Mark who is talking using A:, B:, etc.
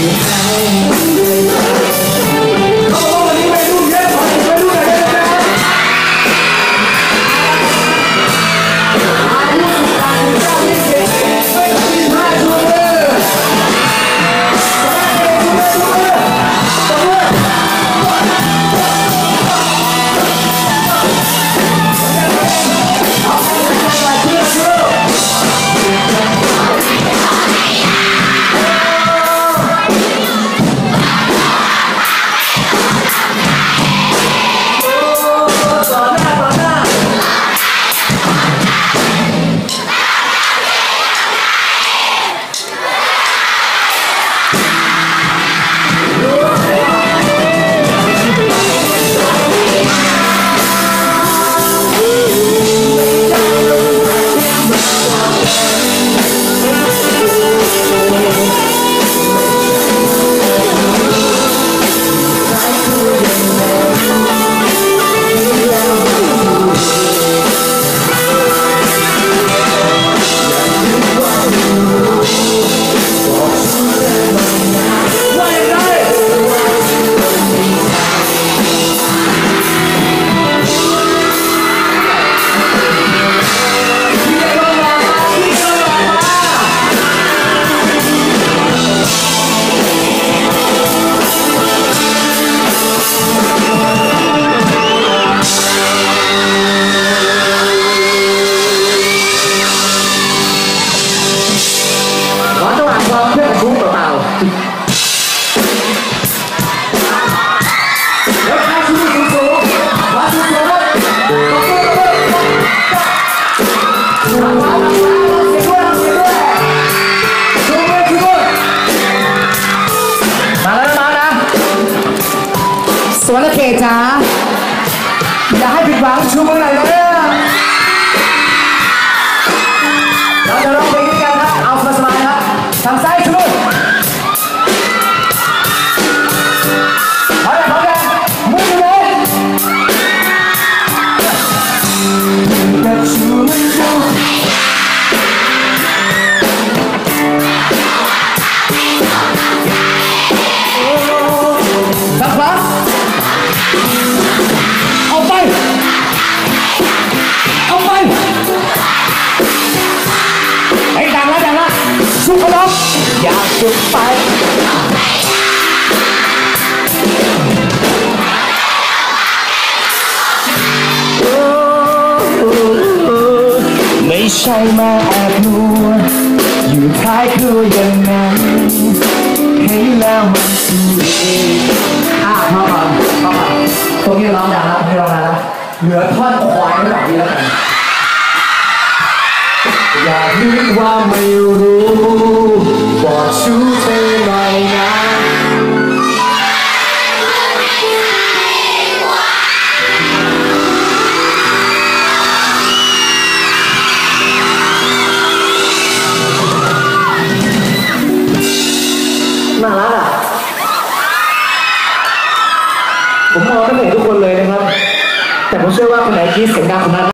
A: Yeah. อย่าใอยากจะไปไม่ใช่มาแอบนัวอยู่ท้ายครัวอย่างนั้นเห็นแล้วมันสวยอะพอก่อนพอก่อตรงนี้ร้องดังแล้วไม่ร้องนานแล้วเหลือท่อนควายไว้หน่อยดีแล้วกันอย่าคิดว่าไม่รู้ บอกชูเธอหน่อยนะน่ารักอะ ผมมองไม่เห็นทุกคนเลยนะครับ แต่ผมเชื่อว่าคนไหนคิดเสียงดังคนนั้น